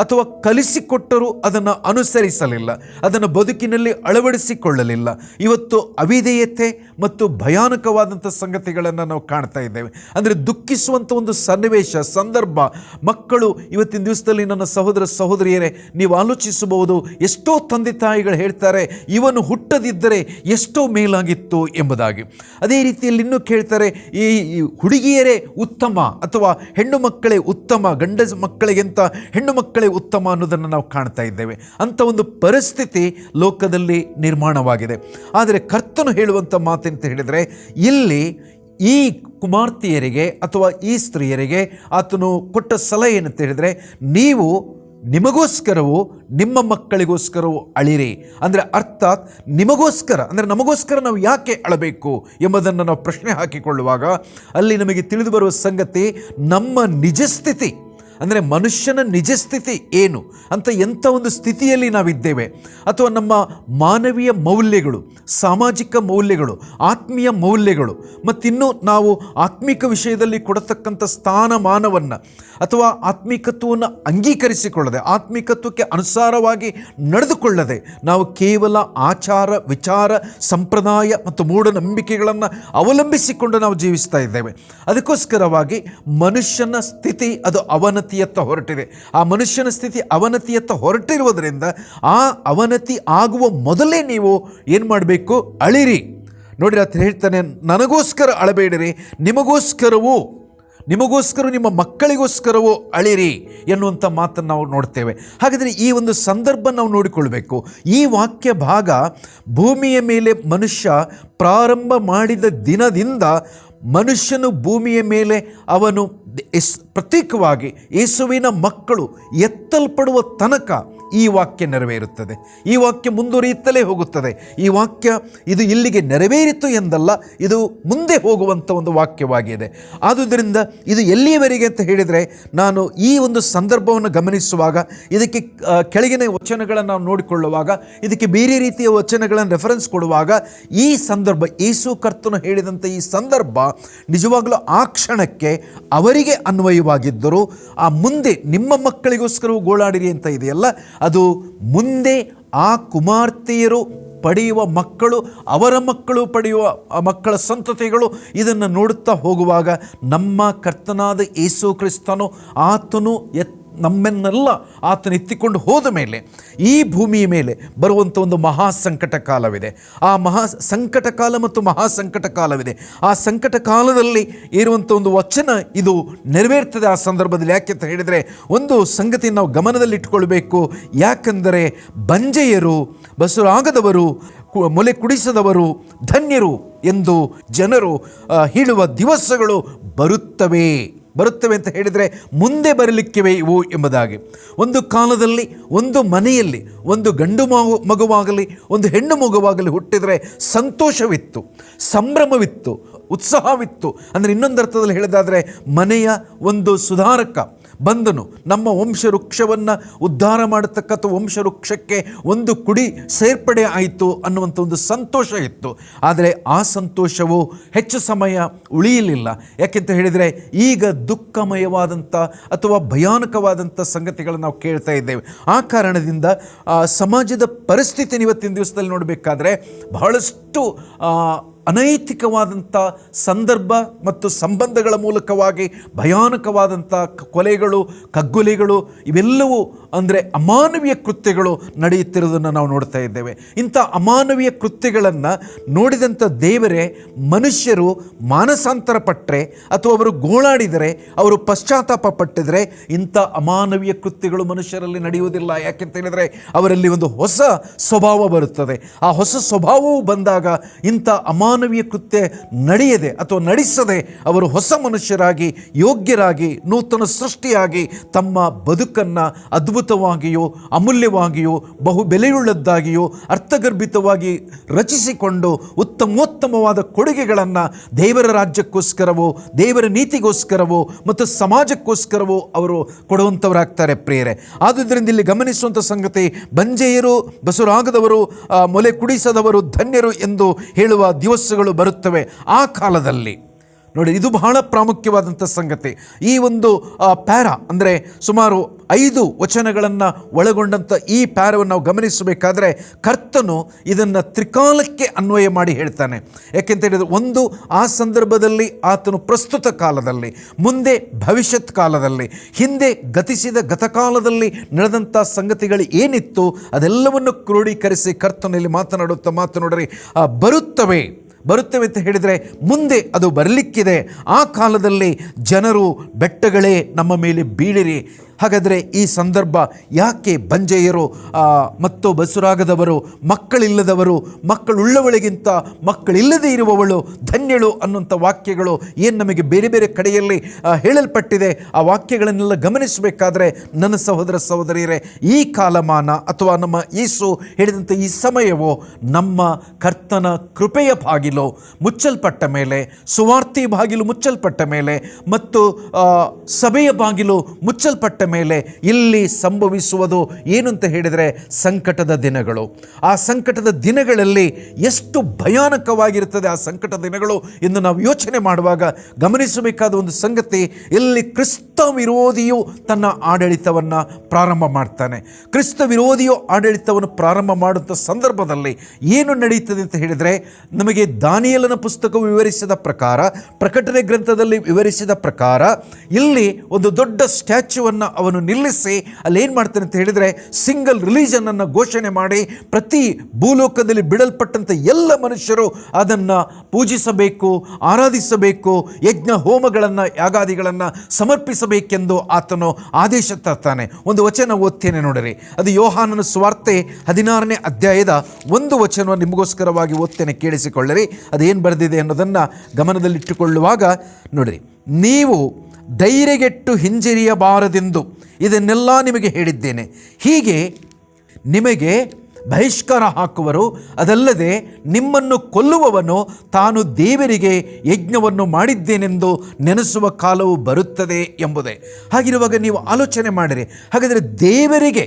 ಅಥವಾ ಕಲಿಸಿಕೊಟ್ಟರೂ ಅದನ್ನು ಅನುಸರಿಸಲಿಲ್ಲ, ಅದನ್ನು ಬದುಕಿನಲ್ಲಿ ಅಳವಡಿಸಿಕೊಳ್ಳಲಿಲ್ಲ. ಇವತ್ತು ಅವಿಧೇಯತೆ ಮತ್ತು ಭಯಾನಕವಾದಂಥ ಸಂಗತಿಗಳನ್ನು ನಾವು ಕಾಣ್ತಾ ಇದ್ದೇವೆ. ಅಂದರೆ ದುಃಖಿಸುವಂಥ ಒಂದು ಸನ್ನಿವೇಶ, ಸಂದರ್ಭ, ಮಕ್ಕಳು ಇವತ್ತಿನ ದಿವಸದಲ್ಲಿ ನನ್ನ ಸಹೋದರ ಸಹೋದರಿಯರೇ, ನೀವು ಆಲೋಚಿಸಬಹುದು, ಎಷ್ಟೋ ತಂದೆ ತಾಯಿಗಳು ಹೇಳ್ತಾರೆ, ಇವನು ಹುಟ್ಟದಿದ್ದರೆ ಎಷ್ಟೋ ಮೇಲಾಗಿತ್ತು ಎಂಬುದಾಗಿ. ಅದೇ ರೀತಿಯಲ್ಲಿ ಇನ್ನೂ ಕೇಳ್ತಾರೆ, ಈ ಹುಡುಗಿಯರೇ ಉತ್ತಮ ಅಥವಾ ಹೆಣ್ಣು ಮಕ್ಕಳೇ ಉತ್ತಮ, ಗಂಡ ಮಕ್ಕಳಿಗಿಂತ ಹೆಣ್ಣು ಮಕ್ಕಳೇ ಉತ್ತಮ ಅನ್ನೋದನ್ನು ನಾವು ಕಾಣ್ತಾ ಇದ್ದೇವೆ. ಅಂಥ ಒಂದು ಪರಿಸ್ಥಿತಿ ಲೋಕದಲ್ಲಿ ನಿರ್ಮಾಣವಾಗಿದೆ. ಆದರೆ ಕರ್ತನು ಹೇಳುವಂಥ ಮಾತೆಂತ ಹೇಳಿದರೆ, ಇಲ್ಲಿ ಈ ಕುಮಾರ್ತೆಯರಿಗೆ ಅಥವಾ ಈ ಸ್ತ್ರೀಯರಿಗೆ ಆತನು ಕೊಟ್ಟ ಸಲಹೆ ಏನಂತ ಹೇಳಿದರೆ, ನೀವು ನಿಮಗೋಸ್ಕರವೂ ನಿಮ್ಮ ಮಕ್ಕಳಿಗೋಸ್ಕರವೂ ಅಳಿರಿ. ಅಂದರೆ ಅರ್ಥಾತ್ ನಿಮಗೋಸ್ಕರ, ಅಂದರೆ ನಮಗೋಸ್ಕರ ನಾವು ಯಾಕೆ ಅಳಬೇಕು ಎಂಬುದನ್ನು ನಾವು ಪ್ರಶ್ನೆ ಹಾಕಿಕೊಳ್ಳುವಾಗ ಅಲ್ಲಿ ನಮಗೆ ತಿಳಿದು ಬರುವ ಸಂಗತಿ, ನಮ್ಮ ನಿಜ ಸ್ಥಿತಿ ಅಂದರೆ ಮನುಷ್ಯನ ನಿಜ ಸ್ಥಿತಿ ಏನು ಅಂತ ಎಂಥ ಒಂದು ಸ್ಥಿತಿಯಲ್ಲಿ ನಾವಿದ್ದೇವೆ? ಅಥವಾ ನಮ್ಮ ಮಾನವೀಯ ಮೌಲ್ಯಗಳು, ಸಾಮಾಜಿಕ ಮೌಲ್ಯಗಳು, ಆತ್ಮೀಯ ಮೌಲ್ಯಗಳು, ಮತ್ತಿನ್ನು ನಾವು ಆತ್ಮಿಕ ವಿಷಯದಲ್ಲಿ ಕೊಡತಕ್ಕಂಥ ಸ್ಥಾನಮಾನವನ್ನು ಅಥವಾ ಆತ್ಮಿಕತ್ವವನ್ನು ಅಂಗೀಕರಿಸಿಕೊಳ್ಳದೆ, ಆತ್ಮಿಕತ್ವಕ್ಕೆ ಅನುಸಾರವಾಗಿ ನಡೆದುಕೊಳ್ಳದೆ ನಾವು ಕೇವಲ ಆಚಾರ, ವಿಚಾರ, ಸಂಪ್ರದಾಯ ಮತ್ತು ಮೂಢನಂಬಿಕೆಗಳನ್ನು ಅವಲಂಬಿಸಿಕೊಂಡು ನಾವು ಜೀವಿಸ್ತಾ ಇದ್ದೇವೆ. ಅದಕ್ಕೋಸ್ಕರವಾಗಿ ಮನುಷ್ಯನ ಸ್ಥಿತಿ ಅದು ಅವನತಿಯತ್ತ ಹೊರಟಿದೆ. ಆ ಮನುಷ್ಯನ ಸ್ಥಿತಿ ಅವನತಿಯತ್ತ ಹೊರಟಿರುವುದರಿಂದ ಆ ಅವನತಿ ಆಗುವ ಮೊದಲೇ ನೀವು ಏನು ಮಾಡಬೇಕು? ಅಳಿರಿ. ನೋಡಿರಿ ಅಂತ ಹೇಳ್ತಾನೆ, ನನಗೋಸ್ಕರ ಅಳಬೇಡಿರಿ, ನಿಮಗೋಸ್ಕರವೂ ನಿಮಗೋಸ್ಕರ ನಿಮ್ಮ ಮಕ್ಕಳಿಗೋಸ್ಕರವೂ ಅಳಿರಿ ಎನ್ನುವಂಥ ಮಾತನ್ನು ನಾವು ನೋಡ್ತೇವೆ. ಹಾಗಾದರೆ ಈ ಒಂದು ಸಂದರ್ಭ ನಾವು ನೋಡಿಕೊಳ್ಬೇಕು. ಈ ವಾಕ್ಯ ಭಾಗ ಭೂಮಿಯ ಮೇಲೆ ಮನುಷ್ಯ ಪ್ರಾರಂಭ ಮಾಡಿದ ದಿನದಿಂದ ಮನುಷ್ಯನು ಭೂಮಿಯ ಮೇಲೆ ಅವನು ಪ್ರತ್ಯೇಕವಾಗಿ ಯೇಸುವಿನ ಮಕ್ಕಳು ಎತ್ತಲ್ಪಡುವ ತನಕ ಈ ವಾಕ್ಯ ನೆರವೇರುತ್ತದೆ. ಈ ವಾಕ್ಯ ಮುಂದುವರಿಯುತ್ತಲೇ ಹೋಗುತ್ತದೆ. ಈ ವಾಕ್ಯ ಇದು ಇಲ್ಲಿಗೆ ನೆರವೇರಿತು ಎಂದಲ್ಲ, ಇದು ಮುಂದೆ ಹೋಗುವಂಥ ಒಂದು ವಾಕ್ಯವಾಗಿದೆ. ಆದುದರಿಂದ ಇದು ಎಲ್ಲಿಯವರೆಗೆ ಅಂತ ಹೇಳಿದರೆ, ನಾನು ಈ ಒಂದು ಸಂದರ್ಭವನ್ನು ಗಮನಿಸುವಾಗ, ಇದಕ್ಕೆ ಕೆಳಗಿನ ವಚನಗಳನ್ನು ನಾವು ನೋಡಿಕೊಳ್ಳುವಾಗ, ಇದಕ್ಕೆ ಬೇರೆ ರೀತಿಯ ವಚನಗಳನ್ನು ರೆಫರೆನ್ಸ್ ಕೊಡುವಾಗ, ಈ ಸಂದರ್ಭ ಯೇಸು ಕರ್ತನು ಹೇಳಿದಂಥ ಈ ಸಂದರ್ಭ ನಿಜವಾಗಲೂ ಆ ಕ್ಷಣಕ್ಕೆ ಅವರಿಗೆ ಅನ್ವಯವಾಗಿದ್ದರೂ, ಆ ಮುಂದೆ ನಿಮ್ಮ ಮಕ್ಕಳಿಗೋಸ್ಕರವೂ ಗೋಳಾಡಿರಿ ಅಂತ ಇದೆಯಲ್ಲ ಅದು ಮುಂದೆ ಆ ಕುಮಾರ್ತೆಯರು ಪಡೆಯುವ ಮಕ್ಕಳು, ಅವರ ಮಕ್ಕಳು ಪಡೆಯುವ ಮಕ್ಕಳ ಸಂತತಿಗಳು ಇದನ್ನು ನೋಡುತ್ತಾ ಹೋಗುವಾಗ ನಮ್ಮ ಕರ್ತನಾದ ಯೇಸು ಕ್ರಿಸ್ತನು ಆತನು ಎತ್ ನಮ್ಮನ್ನೆಲ್ಲ ಆತನ ಎತ್ತಿಕೊಂಡು ಹೋದ ಮೇಲೆ, ಈ ಭೂಮಿಯ ಮೇಲೆ ಬರುವಂಥ ಒಂದು ಮಹಾ ಸಂಕಟ ಕಾಲವಿದೆ. ಆ ಮಹಾ ಸಂಕಟ ಕಾಲ ಮತ್ತು ಮಹಾ ಸಂಕಟ ಕಾಲವಿದೆ. ಆ ಸಂಕಟ ಕಾಲದಲ್ಲಿ ಇರುವಂಥ ಒಂದು ವಚನ ಇದು ನೆರವೇರ್ತದೆ ಆ ಸಂದರ್ಭದಲ್ಲಿ. ಯಾಕೆ ಅಂತ ಹೇಳಿದರೆ, ಒಂದು ಸಂಗತಿ ನಾವು ಗಮನದಲ್ಲಿಟ್ಟುಕೊಳ್ಬೇಕು ಯಾಕಂದರೆ, ಬಂಜೆಯರು, ಬಸುರಾಗದವರು ಮೊಲೆ ಕುಡಿಸದವರು, ಧನ್ಯರು ಎಂದು ಜನರು ಹೇಳುವ ದಿವಸಗಳು ಬರುತ್ತವೆ. ಬರುತ್ತವೆ ಅಂತ ಹೇಳಿದರೆ ಮುಂದೆ ಬರಲಿಕ್ಕಿವೆ ಇವು ಎಂಬುದಾಗಿ. ಒಂದು ಕಾಲದಲ್ಲಿ, ಒಂದು ಮನೆಯಲ್ಲಿ, ಒಂದು ಗಂಡು ಮಗು, ಮಗುವಾಗಲಿ, ಒಂದು ಹೆಣ್ಣು ಮಗುವಾಗಲಿ ಹುಟ್ಟಿದರೆ ಸಂತೋಷವಿತ್ತು, ಸಂಭ್ರಮವಿತ್ತು, ಉತ್ಸಾಹವಿತ್ತು. ಅಂದರೆ ಇನ್ನೊಂದು ಅರ್ಥದಲ್ಲಿ ಹೇಳೋದಾದರೆ ಮನೆಯ ಒಂದು ಸುಧಾರಕ. ಬಂದನು. ನಮ್ಮ ವಂಶವೃಕ್ಷವನ್ನು ಉದ್ಧಾರ ಮಾಡತಕ್ಕಂಥ ವಂಶವೃಕ್ಷಕ್ಕೆ ಒಂದು ಕುಡಿ ಸೇರ್ಪಡೆ ಆಯಿತು ಅನ್ನುವಂಥ ಒಂದು ಸಂತೋಷ ಇತ್ತು. ಆದರೆ ಆ ಸಂತೋಷವು ಹೆಚ್ಚು ಸಮಯ ಉಳಿಯಲಿಲ್ಲ. ಯಾಕೆಂತ ಹೇಳಿದರೆ ಈಗ ದುಃಖಮಯವಾದಂಥ ಅಥವಾ ಭಯಾನಕವಾದಂಥ ಸಂಗತಿಗಳನ್ನು ನಾವು ಕೇಳ್ತಾ ಇದ್ದೇವೆ. ಆ ಕಾರಣದಿಂದ ಸಮಾಜದ ಪರಿಸ್ಥಿತಿ ಇವತ್ತಿನ ದಿವಸದಲ್ಲಿ ನೋಡಬೇಕಾದ್ರೆ ಬಹಳಷ್ಟು ಅನೈತಿಕವಾದಂಥ ಸಂದರ್ಭ ಮತ್ತು ಸಂಬಂಧಗಳ ಮೂಲಕವಾಗಿ ಭಯಾನಕವಾದಂಥ ಕೊಲೆಗಳು, ಕಗ್ಗೊಲೆಗಳು ಇವೆಲ್ಲವೂ ಅಂದರೆ ಅಮಾನವೀಯ ಕೃತ್ಯಗಳು ನಡೆಯುತ್ತಿರುವುದನ್ನು ನಾವು ನೋಡ್ತಾ ಇದ್ದೇವೆ. ಇಂಥ ಅಮಾನವೀಯ ಕೃತ್ಯಗಳನ್ನು ನೋಡಿದಂಥ ದೇವರೇ ಮನುಷ್ಯರು ಮಾನಸಾಂತರ ಪಟ್ಟರೆ ಅಥವಾ ಅವರು ಗೋಳಾಡಿದರೆ, ಅವರು ಪಶ್ಚಾತ್ತಾಪ ಪಟ್ಟಿದರೆ ಇಂಥ ಅಮಾನವೀಯ ಕೃತ್ಯಗಳು ಮನುಷ್ಯರಲ್ಲಿ ನಡೆಯುವುದಿಲ್ಲ. ಯಾಕೆಂತ ಹೇಳಿದರೆ ಅವರಲ್ಲಿ ಒಂದು ಹೊಸ ಸ್ವಭಾವ ಬರುತ್ತದೆ. ಆ ಹೊಸ ಸ್ವಭಾವವು ಬಂದಾಗ ಇಂಥ ಅಮಾನವೀಯ ಕೃತ್ಯ ನಡೆಯದೆ ಅಥವಾ ನಡೆಸದೆ ಅವರು ಹೊಸ ಮನುಷ್ಯರಾಗಿ, ಯೋಗ್ಯರಾಗಿ, ನೂತನ ಸೃಷ್ಟಿಯಾಗಿ ತಮ್ಮ ಬದುಕನ್ನು ಅದ್ಭುತವಾಗಿಯೋ, ಅಮೂಲ್ಯವಾಗಿಯೋ, ಬಹು ಬೆಲೆಯುಳ್ಳದ್ದಾಗಿಯೋ, ಅರ್ಥಗರ್ಭಿತವಾಗಿ ರಚಿಸಿಕೊಂಡು ಉತ್ತಮೋತ್ತಮವಾದ ಕೊಡುಗೆಗಳನ್ನು ದೇವರ ರಾಜ್ಯಕ್ಕೋಸ್ಕರವೋ, ದೇವರ ನೀತಿಗೋಸ್ಕರವೋ ಮತ್ತು ಸಮಾಜಕ್ಕೋಸ್ಕರವೋ ಅವರು ಕೊಡುವಂಥವರಾಗ್ತಾರೆ ಪ್ರೇರೆ ಆದುದರಿಂದ ಇಲ್ಲಿ ಗಮನಿಸುವಂಥ ಸಂಗತಿ, ಬಂಜೆಯರು, ಬಸುರಾಗದವರು ಮೊಲೆ ಕುಡಿಸದವರು, ಧನ್ಯರು ಎಂದು ಹೇಳುವ ದಿವಸಗಳು ಬರುತ್ತವೆ ಆ ಕಾಲದಲ್ಲಿ. ನೋಡಿ ಇದು ಬಹಳ ಪ್ರಾಮುಖ್ಯವಾದಂಥ ಸಂಗತಿ. ಈ ಒಂದು ಪ್ಯಾರ ಅಂದರೆ ಸುಮಾರು ಐದು ವಚನಗಳನ್ನು ಒಳಗೊಂಡಂಥ ಈ ಪ್ಯಾರವನ್ನು ನಾವು ಗಮನಿಸಬೇಕಾದ್ರೆ ಕರ್ತನು ಇದನ್ನು ತ್ರಿಕಾಲಕ್ಕೆ ಅನ್ವಯ ಮಾಡಿ ಹೇಳ್ತಾನೆ. ಯಾಕೆಂತ ಹೇಳಿದರೆ ಒಂದು ಆ ಸಂದರ್ಭದಲ್ಲಿ ಆತನು ಪ್ರಸ್ತುತ ಕಾಲದಲ್ಲಿ ಮುಂದೆ ಭವಿಷ್ಯತ್ ಕಾಲದಲ್ಲಿ ಹಿಂದೆ ಗತಿಸಿದ ಗತಕಾಲದಲ್ಲಿ ನಡೆದಂಥ ಸಂಗತಿಗಳು ಏನಿತ್ತು ಅದೆಲ್ಲವನ್ನು ಕ್ರೋಢೀಕರಿಸಿ ಕರ್ತನಲ್ಲಿ ಮಾತನಾಡುತ್ತಾ ಮಾತು ಆ, ಬರುತ್ತವೆ. ಬರುತ್ತವೆ ಅಂತ ಹೇಳಿದರೆ ಮುಂದೆ ಅದು ಬರಲಿಕ್ಕಿದೆ. ಆ ಕಾಲದಲ್ಲಿ ಜನರು ಬೆಟ್ಟಗಳೇ ನಮ್ಮ ಮೇಲೆ ಬೀಳಿರಿ. ಹಾಗಾದರೆ ಈ ಸಂದರ್ಭ ಯಾಕೆ ಬಂಜೆಯರು ಮತ್ತು ಬಸುರಾಗದವರು, ಮಕ್ಕಳಿಲ್ಲದವರು, ಮಕ್ಕಳುಳ್ಳವಳಿಗಿಂತ ಮಕ್ಕಳಿಲ್ಲದೆ ಇರುವವಳು ಧನ್ಯಳು ಅನ್ನುವಂಥ ವಾಕ್ಯಗಳು ಏನು ನಮಗೆ ಬೇರೆ ಬೇರೆ ಕಡೆಯಲ್ಲಿ ಹೇಳಲ್ಪಟ್ಟಿದೆ. ಆ ವಾಕ್ಯಗಳನ್ನೆಲ್ಲ ಗಮನಿಸಬೇಕಾದ್ರೆ ನನ್ನ ಸಹೋದರ ಸಹೋದರಿಯರೇ, ಈ ಕಾಲಮಾನ ಅಥವಾ ನಮ್ಮ ಯೇಸು ಹೇಳಿದಂಥ ಈ ಸಮಯವು ನಮ್ಮ ಕರ್ತನ ಕೃಪೆಯ ಬಾಗಿಲು ಮುಚ್ಚಲ್ಪಟ್ಟ ಮೇಲೆ, ಸುವಾರ್ತಿ ಬಾಗಿಲು ಮುಚ್ಚಲ್ಪಟ್ಟ ಮೇಲೆ ಮತ್ತು ಸಭೆಯ ಬಾಗಿಲು ಮುಚ್ಚಲ್ಪಟ್ಟ ಮೇಲೆ ಇಲ್ಲಿ ಸಂಭವಿಸುವುದು ಏನು ಅಂತ ಹೇಳಿದರೆ ಸಂಕಟದ ದಿನಗಳು. ಆ ಸಂಕಟದ ದಿನಗಳಲ್ಲಿ ಎಷ್ಟು ಭಯಾನಕವಾಗಿರುತ್ತದೆ ಆ ಸಂಕಟದ ದಿನಗಳು ಎಂದು ನಾವು ಯೋಚನೆ ಮಾಡುವಾಗ ಗಮನಿಸಬೇಕಾದ ಒಂದು ಸಂಗತಿ, ಇಲ್ಲಿ ಕ್ರಿಸ್ತ ವಿರೋಧಿಯು ತನ್ನ ಆಡಳಿತವನ್ನು ಪ್ರಾರಂಭ ಮಾಡ್ತಾನೆ. ಕ್ರಿಸ್ತ ವಿರೋಧಿಯು ಆಡಳಿತವನ್ನು ಪ್ರಾರಂಭ ಮಾಡುವಂಥ ಸಂದರ್ಭದಲ್ಲಿ ಏನು ನಡೆಯುತ್ತದೆ ಅಂತ ಹೇಳಿದರೆ, ನಮಗೆ ದಾನಿಯಲನ ಪುಸ್ತಕವು ವಿವರಿಸಿದ ಪ್ರಕಾರ ಪ್ರಕಟಣೆ ಗ್ರಂಥದಲ್ಲಿ ವಿವರಿಸಿದ ಪ್ರಕಾರ, ಇಲ್ಲಿ ಒಂದು ದೊಡ್ಡ ಸ್ಟ್ಯಾಚ್ಯೂವನ್ನು ಅವನು ನಿಲ್ಲಿಸಿ, ಅಲ್ಲಿ ಏನು ಮಾಡ್ತಾನೆ ಅಂತ ಹೇಳಿದರೆ, ಸಿಂಗಲ್ ರಿಲಿಜನ್ ಅನ್ನು ಘೋಷಣೆ ಮಾಡಿ, ಪ್ರತಿ ಭೂಲೋಕದಲ್ಲಿ ಬಿಡಲ್ಪಟ್ಟಂಥ ಎಲ್ಲ ಮನುಷ್ಯರು ಅದನ್ನು ಪೂಜಿಸಬೇಕು, ಆರಾಧಿಸಬೇಕು, ಯಜ್ಞ ಹೋಮಗಳನ್ನು, ಯಾಗಾದಿಗಳನ್ನು ಸಮರ್ಪಿಸಬೇಕೆಂದು ಆತನು ಆದೇಶ ತರ್ತಾನೆ. ಒಂದು ವಚನ ಓದ್ತೇನೆ ನೋಡಿರಿ. ಅದು ಯೋಹಾನನ ಸ್ವಾರ್ತೆ ಹದಿನಾರನೇ ಅಧ್ಯಾಯದ ಒಂದು ವಚನವನ್ನು ನಿಮಗೋಸ್ಕರವಾಗಿ ಓದ್ತೇನೆ ಕೇಳಿಸಿಕೊಳ್ಳಿರಿ. ಅದೇನು ಬರೆದಿದೆ ಅನ್ನೋದನ್ನು ಗಮನದಲ್ಲಿಟ್ಟುಕೊಳ್ಳುವಾಗ ನೋಡಿರಿ, ನೀವು ಧೈರ್ಯಗೆಟ್ಟು ಹಿಂಜರಿಯಬಾರದೆಂದು ಇದನ್ನೆಲ್ಲ ನಿಮಗೆ ಹೇಳಿದ್ದೇನೆ. ಹೀಗೆ ನಿಮಗೆ ಬಹಿಷ್ಕಾರ ಹಾಕುವರು, ಅದಲ್ಲದೆ ನಿಮ್ಮನ್ನು ಕೊಲ್ಲುವವನು ತಾನು ದೇವರಿಗೆ ಯಜ್ಞವನ್ನು ಮಾಡಿದ್ದೇನೆಂದು ನೆನೆಸುವ ಕಾಲವು ಬರುತ್ತದೆ ಎಂಬುದೇ. ಹಾಗಿರುವಾಗ ನೀವು ಆಲೋಚನೆ ಮಾಡಿರಿ, ಹಾಗಾದರೆ ದೇವರಿಗೆ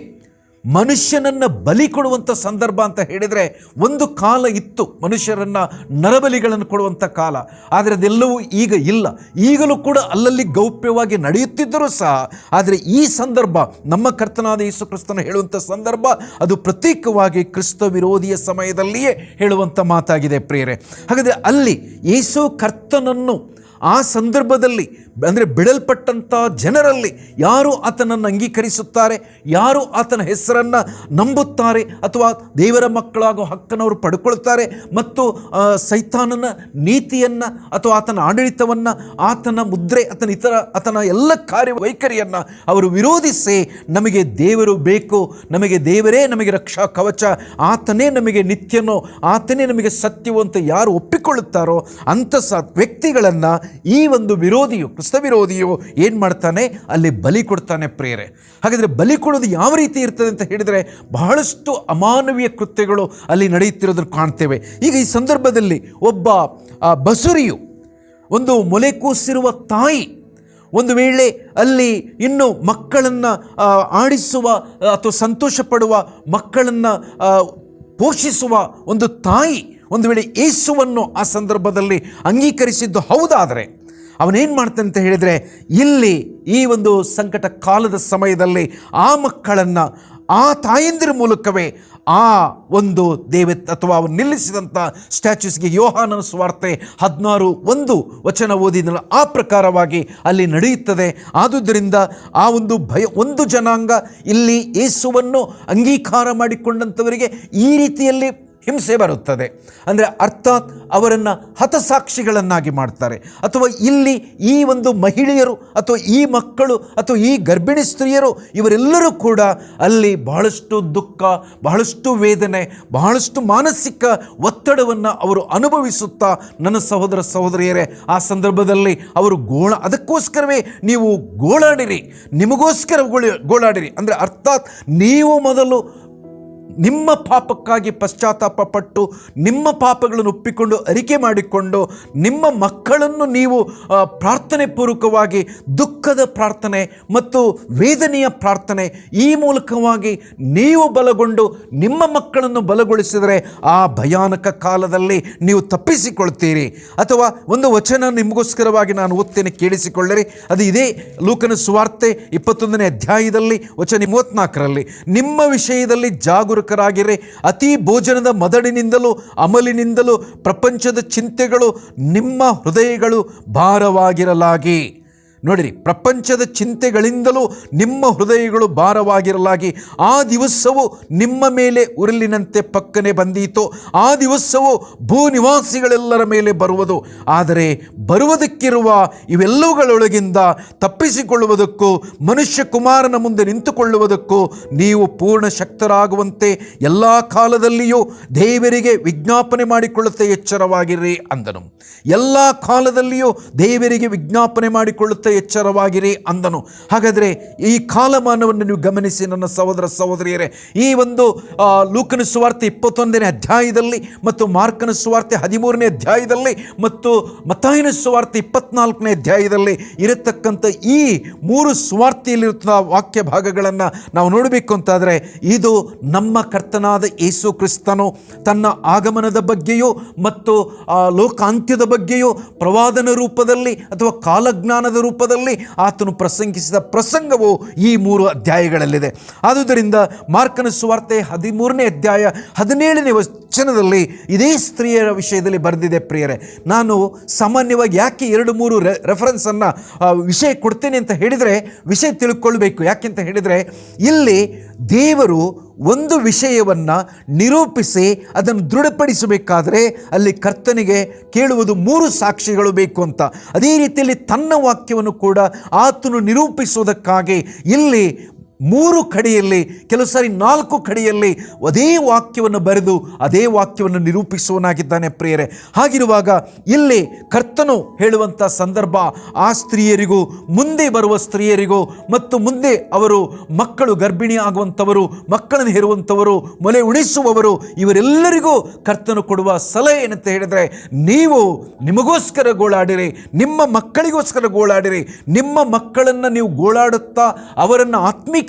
ಮನುಷ್ಯನನ್ನು ಬಲಿ ಕೊಡುವಂಥ ಸಂದರ್ಭ ಅಂತ ಹೇಳಿದರೆ ಒಂದು ಕಾಲ ಇತ್ತು ಮನುಷ್ಯರನ್ನು ನರಬಲಿಗಳನ್ನು ಕೊಡುವಂಥ ಕಾಲ. ಆದರೆ ಅದೆಲ್ಲವೂ ಈಗ ಇಲ್ಲ. ಈಗಲೂ ಕೂಡ ಅಲ್ಲಲ್ಲಿ ಗೌಪ್ಯವಾಗಿ ನಡೆಯುತ್ತಿದ್ದರೂ ಸಹ, ಆದರೆ ಈ ಸಂದರ್ಭ, ನಮ್ಮ ಕರ್ತನಾದ ಯೇಸು ಕ್ರಿಸ್ತನ ಹೇಳುವಂಥ ಸಂದರ್ಭ, ಅದು ಪ್ರತ್ಯೇಕವಾಗಿ ಕ್ರಿಸ್ತ ವಿರೋಧಿಯ ಸಮಯದಲ್ಲಿಯೇ ಹೇಳುವಂಥ ಮಾತಾಗಿದೆ ಪ್ರಿಯರೇ. ಹಾಗಾದರೆ ಅಲ್ಲಿ ಯೇಸು ಕರ್ತನನ್ನು ಆ ಸಂದರ್ಭದಲ್ಲಿ, ಅಂದರೆ ಬಿಡಲ್ಪಟ್ಟಂಥ ಜನರಲ್ಲಿ ಯಾರು ಆತನನ್ನು ಅಂಗೀಕರಿಸುತ್ತಾರೆ, ಯಾರು ಆತನ ಹೆಸರನ್ನು ನಂಬುತ್ತಾರೆ ಅಥವಾ ದೇವರ ಮಕ್ಕಳಾಗೋ ಹಕ್ಕನ್ನು ಅವರು ಪಡ್ಕೊಳ್ತಾರೆ ಮತ್ತು ಸೈತಾನನ ನೀತಿಯನ್ನು ಅಥವಾ ಆತನ ಆಡಳಿತವನ್ನು, ಆತನ ಮುದ್ರೆ, ಆತನ ಇತರ, ಆತನ ಎಲ್ಲ ಕಾರ್ಯ ವೈಖರಿಯನ್ನು ಅವರು ವಿರೋಧಿಸಿ ನಮಗೆ ದೇವರು ಬೇಕು, ನಮಗೆ ದೇವರೇ ನಮಗೆ ರಕ್ಷಾ ಕವಚ, ಆತನೇ ನಮಗೆ ನಿತ್ಯನೋ, ಆತನೇ ನಮಗೆ ಸತ್ಯವೋ ಅಂತ ಯಾರು ಒಪ್ಪಿಕೊಳ್ಳುತ್ತಾರೋ ಅಂಥ ಸ ವ್ಯಕ್ತಿಗಳನ್ನು ಈ ಒಂದು ವಿರೋಧಿಯು ಕ್ರಿಸ್ತ ವಿರೋಧಿಯು ಏನು ಮಾಡ್ತಾನೆ? ಅಲ್ಲಿ ಬಲಿ ಕೊಡ್ತಾನೆ ಪ್ರೇರೆ. ಹಾಗಾದರೆ ಬಲಿ ಕೊಡೋದು ಯಾವ ರೀತಿ ಇರ್ತದೆ ಅಂತ ಹೇಳಿದರೆ ಬಹಳಷ್ಟು ಅಮಾನವೀಯ ಕೃತ್ಯಗಳು ಅಲ್ಲಿ ನಡೆಯುತ್ತಿರೋದನ್ನು ಕಾಣ್ತೇವೆ. ಈಗ ಈ ಸಂದರ್ಭದಲ್ಲಿ ಒಬ್ಬ ಬಸುರಿಯು ಒಂದು ಮೊಲೆ ಕೂಸಿರುವ ತಾಯಿ ಒಂದು ವೇಳೆ ಅಲ್ಲಿ ಇನ್ನು ಮಕ್ಕಳನ್ನು ಆಡಿಸುವ ಅಥವಾ ಸಂತೋಷ ಪಡುವ ಮಕ್ಕಳನ್ನು ಪೋಷಿಸುವ ಒಂದು ತಾಯಿ ಒಂದು ವೇಳೆ ಯೇಸುವನ್ನು ಆ ಸಂದರ್ಭದಲ್ಲಿ ಅಂಗೀಕರಿಸಿದ್ದು ಹೌದಾದರೆ ಅವನೇನು ಮಾಡ್ತಾನೆ ಅಂತ ಹೇಳಿದರೆ, ಇಲ್ಲಿ ಈ ಒಂದು ಸಂಕಟ ಕಾಲದ ಸಮಯದಲ್ಲಿ ಆ ಮಕ್ಕಳನ್ನು ಆ ತಾಯಂದಿರ ಮೂಲಕವೇ ಆ ಒಂದು ದೇವ ಅಥವಾ ಅವನು ನಿಲ್ಲಿಸಿದಂಥ ಸ್ಟ್ಯಾಚ್ಯೂಸ್ಗೆ ಯೋಹಾನನ ಸ್ವಾರ್ತೆ ಹದಿನಾರು ಒಂದು ವಚನ ಓದಿದಲ್ಲ ಆ ಪ್ರಕಾರವಾಗಿ ಅಲ್ಲಿ ನಡೆಯುತ್ತದೆ. ಆದುದರಿಂದ ಆ ಒಂದು ಭಯ, ಒಂದು ಜನಾಂಗ ಇಲ್ಲಿ ಯೇಸುವನ್ನು ಅಂಗೀಕಾರ ಮಾಡಿಕೊಂಡಂಥವರಿಗೆ ಈ ರೀತಿಯಲ್ಲಿ ಹಿಂಸೆ ಬರುತ್ತದೆ. ಅಂದರೆ ಅರ್ಥಾತ್ ಅವರನ್ನು ಹತಸಾಕ್ಷಿಗಳನ್ನಾಗಿ ಮಾಡ್ತಾರೆ. ಅಥವಾ ಇಲ್ಲಿ ಈ ಒಂದು ಮಹಿಳೆಯರು ಅಥವಾ ಈ ಮಕ್ಕಳು ಅಥವಾ ಈ ಗರ್ಭಿಣಿ ಸ್ತ್ರೀಯರು ಇವರೆಲ್ಲರೂ ಕೂಡ ಅಲ್ಲಿ ಬಹಳಷ್ಟು ದುಃಖ, ಬಹಳಷ್ಟು ವೇದನೆ, ಬಹಳಷ್ಟು ಮಾನಸಿಕ ಒತ್ತಡವನ್ನು ಅವರು ಅನುಭವಿಸುತ್ತಾ, ನನ್ನ ಸಹೋದರ ಸಹೋದರಿಯರೇ, ಆ ಸಂದರ್ಭದಲ್ಲಿ ಅವರು ಗೋಳ, ಅದಕ್ಕೋಸ್ಕರವೇ ನೀವು ಗೋಳಾಡಿರಿ. ನಿಮಗೋಸ್ಕರ ಗೋಳಿ, ಗೋಳಾಡಿರಿ. ಅಂದರೆ ಅರ್ಥಾತ್ ನೀವು ಮೊದಲು ನಿಮ್ಮ ಪಾಪಕ್ಕಾಗಿ ಪಶ್ಚಾತ್ತಾಪ ಪಟ್ಟು ನಿಮ್ಮ ಪಾಪಗಳನ್ನು ಒಪ್ಪಿಕೊಂಡು, ಅರಿಕೆ ಮಾಡಿಕೊಂಡು, ನಿಮ್ಮ ಮಕ್ಕಳನ್ನು ನೀವು ಪ್ರಾರ್ಥನೆ ಪೂರ್ವಕವಾಗಿ ದುಃಖದ ಪ್ರಾರ್ಥನೆ ಮತ್ತು ವೇದನೆಯ ಪ್ರಾರ್ಥನೆ ಈ ಮೂಲಕವಾಗಿ ನೀವು ಬಲಗೊಂಡು, ನಿಮ್ಮ ಮಕ್ಕಳನ್ನು ಬಲಗೊಳಿಸಿದರೆ ಆ ಭಯಾನಕ ಕಾಲದಲ್ಲಿ ನೀವು ತಪ್ಪಿಸಿಕೊಳ್ತೀರಿ. ಅಥವಾ ಒಂದು ವಚನ ನಿಮಗೋಸ್ಕರವಾಗಿ ನಾನು ಓದ್ತೇನೆ, ಕೇಳಿಸಿಕೊಳ್ಳಿರಿ. ಅದು ಇದೇ ಲೂಕನ ಸುವಾರ್ತೆ ಇಪ್ಪತ್ತೊಂದನೇ ಅಧ್ಯಾಯದಲ್ಲಿ, ವಚನ ಮೂವತ್ತ್ನಾಲ್ಕರಲ್ಲಿ ನಿಮ್ಮ ವಿಷಯದಲ್ಲಿ ಜಾಗರೂಕರಾಗಿರಿ. ಅತಿ ಭೋಜನದ ಮದಡಿನಿಂದಲೂ ಅಮಲಿನಿಂದಲೂ ಪ್ರಪಂಚದ ಚಿಂತೆಗಳು ನಿಮ್ಮ ಹೃದಯಗಳು ಭಾರವಾಗಿರಲಾಗಿ. ನೋಡಿರಿ, ಪ್ರಪಂಚದ ಚಿಂತೆಗಳಿಂದಲೂ ನಿಮ್ಮ ಹೃದಯಗಳು ಭಾರವಾಗಿರಲಾಗಿ, ಆ ದಿವಸವು ನಿಮ್ಮ ಮೇಲೆ ಉರುಳಿನಂತೆ ಪಕ್ಕನೆ ಬಂದೀತು. ಆ ದಿವಸವು ಭೂನಿವಾಸಿಗಳೆಲ್ಲರ ಮೇಲೆ ಬರುವುದು. ಆದರೆ ಬರುವುದಕ್ಕಿರುವ ಇವೆಲ್ಲವುಗಳೊಳಗಿಂದ ತಪ್ಪಿಸಿಕೊಳ್ಳುವುದಕ್ಕೂ, ಮನುಷ್ಯ ಕುಮಾರನ ಮುಂದೆ ನಿಂತುಕೊಳ್ಳುವುದಕ್ಕೂ ನೀವು ಪೂರ್ಣ ಶಕ್ತರಾಗುವಂತೆ ಎಲ್ಲ ಕಾಲದಲ್ಲಿಯೂ ದೇವರಿಗೆ ವಿಜ್ಞಾಪನೆ ಮಾಡಿಕೊಳ್ಳುತ್ತೆ ಎಚ್ಚರವಾಗಿರಿ ಅಂದನು. ಎಲ್ಲ ಕಾಲದಲ್ಲಿಯೂ ದೇವರಿಗೆ ವಿಜ್ಞಾಪನೆ ಮಾಡಿಕೊಳ್ಳುತ್ತೆ ಎಚ್ಚರವಾಗಿರಿ ಅಂದನು. ಹಾಗಾದರೆ ಈ ಕಾಲಮಾನವನ್ನು ನೀವು ಗಮನಿಸಿ ನನ್ನ ಸಹೋದರ ಸಹೋದರಿಯರೇ, ಈ ಒಂದು ಲೂಕನ ಸುವಾರ್ತೆ ಇಪ್ಪತ್ತೊಂದನೇ ಅಧ್ಯಾಯದಲ್ಲಿ ಮತ್ತು ಮಾರ್ಕನ ಸುವಾರ್ತೆ ಹದಿಮೂರನೇ ಅಧ್ಯಾಯದಲ್ಲಿ ಮತ್ತು ಮತಾಯನ ಸುವಾರ್ತೆ ಇಪ್ಪತ್ನಾಲ್ಕನೇ ಅಧ್ಯಾಯದಲ್ಲಿ ಇರತಕ್ಕಂಥ ಈ ಮೂರು ಸುವಾರ್ತೆಯಲ್ಲಿರುತ್ತ ವಾಕ್ಯ ಭಾಗಗಳನ್ನು ನಾವು ನೋಡಬೇಕು ಅಂತಾದರೆ, ಇದು ನಮ್ಮ ಕರ್ತನಾದ ಯೇಸು ಕ್ರಿಸ್ತನು ತನ್ನ ಆಗಮನದ ಬಗ್ಗೆಯೂ ಮತ್ತು ಲೋಕಾಂತ್ಯದ ಬಗ್ಗೆಯೂ ಪ್ರವಾದನ ರೂಪದಲ್ಲಿ ಅಥವಾ ಕಾಲಜ್ಞಾನದ ರೂಪದಲ್ಲಿ ಆತನು ಪ್ರಸಂಗಿಸಿದ ಪ್ರಸಂಗವು ಈ ಮೂರು ಅಧ್ಯಾಯಗಳಲ್ಲಿದೆ. ಆದುದರಿಂದ ಮಾರ್ಕನ ಸುವಾರ್ತೆ ಹದಿಮೂರನೇ ಅಧ್ಯಾಯ ಹದಿನೇಳನೇ ವಚನದಲ್ಲಿ ಇದೇ ಸ್ತ್ರೀಯರ ವಿಷಯದಲ್ಲಿ ಬರೆದಿದೆ, ಪ್ರಿಯರೇ. ನಾನು ಸಾಮಾನ್ಯವಾಗಿ ಯಾಕೆ ಎರಡು ಮೂರು ರೆ ರೆಫರೆನ್ಸನ್ನು ವಿಷಯ ಕೊಡ್ತೇನೆ ಅಂತ ಹೇಳಿದರೆ, ವಿಷಯ ತಿಳ್ಕೊಳ್ಬೇಕು. ಯಾಕೆಂತ ಹೇಳಿದರೆ, ಇಲ್ಲಿ ದೇವರು ಒಂದು ವಿಷಯವನ್ನು ನಿರೂಪಿಸಿ ಅದನ್ನು ದೃಢಪಡಿಸಬೇಕಾದರೆ ಅಲ್ಲಿ ಕರ್ತನಿಗೆ ಕೇಳುವುದು ಮೂರು ಸಾಕ್ಷಿಗಳು ಬೇಕು ಅಂತ. ಅದೇ ರೀತಿಯಲ್ಲಿ ತನ್ನ ವಾಕ್ಯವನ್ನು ಕೂಡ ಆತನು ನಿರೂಪಿಸುವುದಕ್ಕಾಗಿ ಇಲ್ಲಿ ಮೂರು ಕಡೆಯಲ್ಲಿ, ಕೆಲವು ಸಾರಿ ನಾಲ್ಕು ಕಡೆಯಲ್ಲಿ ಅದೇ ವಾಕ್ಯವನ್ನು ಬರೆದು, ಅದೇ ವಾಕ್ಯವನ್ನು ನಿರೂಪಿಸುವನಾಗಿದ್ದಾನೆ ಪ್ರಿಯರೇ. ಹಾಗಿರುವಾಗ ಇಲ್ಲಿ ಕರ್ತನು ಹೇಳುವಂಥ ಸಂದರ್ಭ, ಆ ಸ್ತ್ರೀಯರಿಗೂ, ಮುಂದೆ ಬರುವ ಸ್ತ್ರೀಯರಿಗೂ, ಮತ್ತು ಮುಂದೆ ಅವರು ಮಕ್ಕಳು ಗರ್ಭಿಣಿ ಆಗುವಂಥವರು, ಮಕ್ಕಳನ್ನು ಹೇರುವಂಥವರು, ಮೊಲೆ ಉಳಿಸುವವರು ಇವರೆಲ್ಲರಿಗೂ ಕರ್ತನು ಕೊಡುವ ಸಲಹೆ ಏನಂತ ಹೇಳಿದರೆ, ನೀವು ನಿಮಗೋಸ್ಕರ ಗೋಳಾಡಿರಿ, ನಿಮ್ಮ ಮಕ್ಕಳಿಗೋಸ್ಕರ ಗೋಳಾಡಿರಿ, ನಿಮ್ಮ ಮಕ್ಕಳನ್ನು ನೀವು ಗೋಳಾಡುತ್ತಾ ಅವರನ್ನು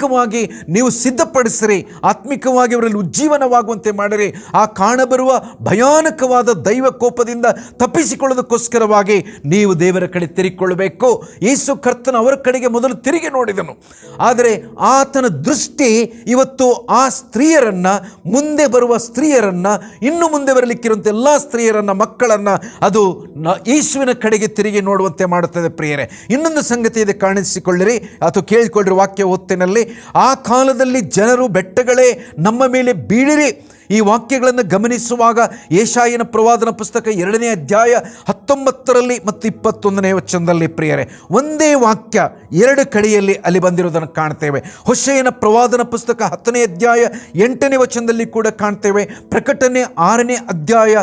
ಆತ್ಮಿಕವಾಗಿ ನೀವು ಸಿದ್ಧಪಡಿಸಿರಿ, ಆತ್ಮಿಕವಾಗಿ ಅವರಲ್ಲಿ ಉಜ್ಜೀವನವಾಗುವಂತೆ ಮಾಡಿರಿ. ಆ ಕಾಣಬರುವ ಭಯಾನಕವಾದ ದೈವ ಕೋಪದಿಂದ ತಪ್ಪಿಸಿಕೊಳ್ಳೋದಕ್ಕೋಸ್ಕರವಾಗಿ ನೀವು ದೇವರ ಕಡೆ ತಿರುಗಿಕೊಳ್ಳಬೇಕು. ಯೇಸು ಕರ್ತನ ಅವರ ಕಡೆಗೆ ಮೊದಲು ತಿರುಗಿ ನೋಡಿದನು. ಆದರೆ ಆತನ ದೃಷ್ಟಿ ಇವತ್ತು ಆ ಸ್ತ್ರೀಯರನ್ನ, ಮುಂದೆ ಬರುವ ಸ್ತ್ರೀಯರನ್ನ, ಇನ್ನು ಮುಂದೆ ಬರಲಿಕ್ಕಿರುವಂಥ ಎಲ್ಲ ಸ್ತ್ರೀಯರನ್ನ, ಮಕ್ಕಳನ್ನ ಅದು ಯೇಸುವಿನ ಕಡೆಗೆ ತಿರುಗಿ ನೋಡುವಂತೆ ಮಾಡುತ್ತದೆ ಪ್ರಿಯರೇ. ಇನ್ನೊಂದು ಸಂಗತಿ ಇದೆ, ಕಾಣಿಸಿಕೊಳ್ಳಿರಿ. ಅಥವಾ ಕೇಳಿಕೊಳ್ಳಿರಿ, ವಾಕ್ಯ ಓತ್ತಿನಲ್ಲಿ ಆ ಕಾಲದಲ್ಲಿ ಜನರು ಬೆಟ್ಟಗಳೇ ನಮ್ಮ ಮೇಲೆ ಬೀಳಿರಿ. ಈ ವಾಕ್ಯಗಳನ್ನು ಗಮನಿಸುವಾಗ ಏಷಾಯನ ಪ್ರವಾದನ ಪುಸ್ತಕ ಎರಡನೇ ಅಧ್ಯಾಯ ಹತ್ತೊಂಬತ್ತರಲ್ಲಿ ಮತ್ತು ಇಪ್ಪತ್ತೊಂದನೇ ವಚನದಲ್ಲಿ ಪ್ರಿಯರೇ, ಒಂದೇ ವಾಕ್ಯ ಎರಡು ಕಡೆಯಲ್ಲಿ ಅಲ್ಲಿ ಬಂದಿರೋದನ್ನು ಕಾಣ್ತೇವೆ. ಹೊಸೆಯನ ಪ್ರವಾದನ ಪುಸ್ತಕ ಹತ್ತನೇ ಅಧ್ಯಾಯ ಎಂಟನೇ ವಚನದಲ್ಲಿ ಕೂಡ ಕಾಣ್ತೇವೆ. ಪ್ರಕಟಣೆ ಆರನೇ ಅಧ್ಯಾಯ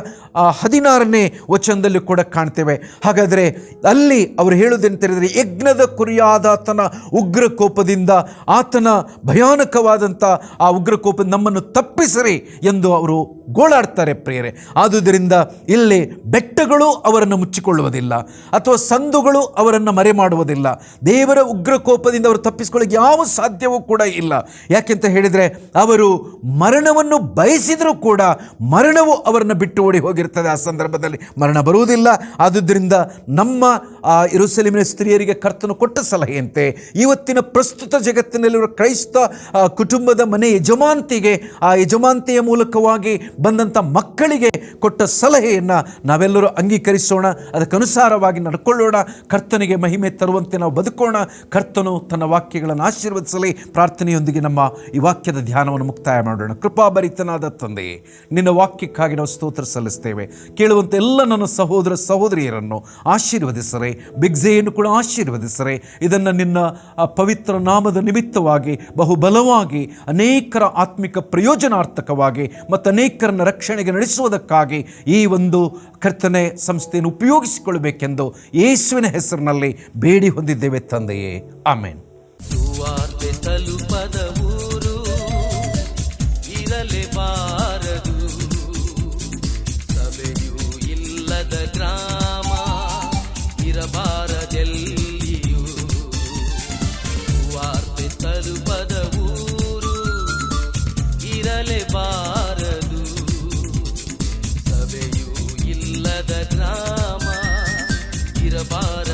ಹದಿನಾರನೇ ವಚನದಲ್ಲಿ ಕೂಡ ಕಾಣ್ತೇವೆ. ಹಾಗಾದರೆ ಅಲ್ಲಿ ಅವರು ಹೇಳುವುದೇನು ಹೇಳಿದರೆ ಯಜ್ಞದ ಕುರಿಯಾದಾತನ ಉಗ್ರ ಕೋಪದಿಂದ ಆತನ ಭಯಾನಕವಾದಂಥ ಆ ಉಗ್ರ ಕೋಪ ನಮ್ಮನ್ನು ತಪ್ಪಿಸರಿ ಎಂದು ಅವರು ಗೋಳಾಡ್ತಾರೆ ಪ್ರಿಯರೇ. ಆದುದರಿಂದ ಇಲ್ಲಿ ಬೆಟ್ಟಗಳು ಅವರನ್ನು ಮುಚ್ಚಿಕೊಳ್ಳುವುದಿಲ್ಲ, ಅಥವಾ ಸಂದುಗಳು ಅವರನ್ನು ಮರೆ ಮಾಡುವುದಿಲ್ಲ ದೇವರ ಉಗ್ರ ಕೋಪದಿಂದ ಅವರು ತಪ್ಪಿಸಿಕೊಳ್ಳಿ ಯಾವ ಸಾಧ್ಯವೂ ಕೂಡ ಇಲ್ಲ. ಯಾಕೆಂತ ಹೇಳಿದರೆ, ಅವರು ಮರಣವನ್ನು ಬಯಸಿದರೂ ಕೂಡ ಮರಣವು ಅವರನ್ನು ಬಿಟ್ಟು ಓಡಿ ಹೋಗಿರ್ತದೆ. ಆ ಸಂದರ್ಭದಲ್ಲಿ ಮರಣ ಬರುವುದಿಲ್ಲ. ಆದುದರಿಂದ ನಮ್ಮ, ಆ ಇರುಸಲಿಮಿನ ಸ್ತ್ರೀಯರಿಗೆ ಕರ್ತನು ಕೊಟ್ಟ ಸಲಹೆಯಂತೆ, ಇವತ್ತಿನ ಪ್ರಸ್ತುತ ಜಗತ್ತಿನಲ್ಲಿರುವ ಕ್ರೈಸ್ತ ಕುಟುಂಬದ ಮನೆ ಯಜಮಾಂತಿಗೆ ಆ ಯಜಮಾಂತಿಯ ಮೂಲಕವಾಗಿ ಬಂದಂಥ ಮಕ್ಕಳಿಗೆ ಕೊಟ್ಟ ಸಲಹೆಯನ್ನು ನಾವೆಲ್ಲರೂ ಅಂಗೀಕರಿಸೋಣ. ಅದಕ್ಕನುಸಾರವಾಗಿ ನಡ್ಕೊಳ್ಳೋಣ. ಕರ್ತನಿಗೆ ಮಹಿಮೆ ತರುವಂತೆ ನಾವು ಬದುಕೋಣ. ಕರ್ತನು ತನ್ನ ವಾಕ್ಯಗಳನ್ನು ಆಶೀರ್ವದಿಸಲಿ. ಪ್ರಾರ್ಥನೆಯೊಂದಿಗೆ ನಮ್ಮ ಈ ವಾಕ್ಯದ ಧ್ಯಾನವನ್ನು ಮುಕ್ತಾಯ ಮಾಡೋಣ. ಕೃಪಾಭರಿತನಾದ ತಂದೆಯೇ ನಿನ್ನ ವಾಕ್ಯಕ್ಕಾಗಿ ನಾವು ಸ್ತೋತ್ರ ಸಲ್ಲಿಸ್ತೇವೆ. ಕೇಳುವಂಥ ಎಲ್ಲ ನನ್ನ ಸಹೋದರ ಸಹೋದರಿಯರನ್ನು ಆಶೀರ್ವದಿಸರೆ ಬಿಗ್ಜೆಯನ್ನು ಕೂಡ ಆಶೀರ್ವದಿಸರೆ ಇದನ್ನು ನಿನ್ನ ಪವಿತ್ರ ನಾಮದ ನಿಮಿತ್ತವಾಗಿ, ಬಹುಬಲವಾಗಿ, ಅನೇಕರ ಆತ್ಮಿಕ ಪ್ರಯೋಜನಾರ್ಥಕವಾಗಿ ಮತ್ತು ಅನೇಕರನ್ನ ರಕ್ಷಣೆಗೆ ನಡೆಸುವುದಕ್ಕಾಗಿ ಈ ಒಂದು ಕರ್ತನೆ ಸಂಸ್ಥೆಯನ್ನು ಉಪಯೋಗಿಸಿಕೊಳ್ಳಬೇಕೆಂದು ಯೇಸುವಿನ ಹೆಸರಿನಲ್ಲಿ ಬೇಡಿ ಹೊಂದಿದ್ದೇವೆ ತಂದೆಯೇ. ಆಮೇನ್. பார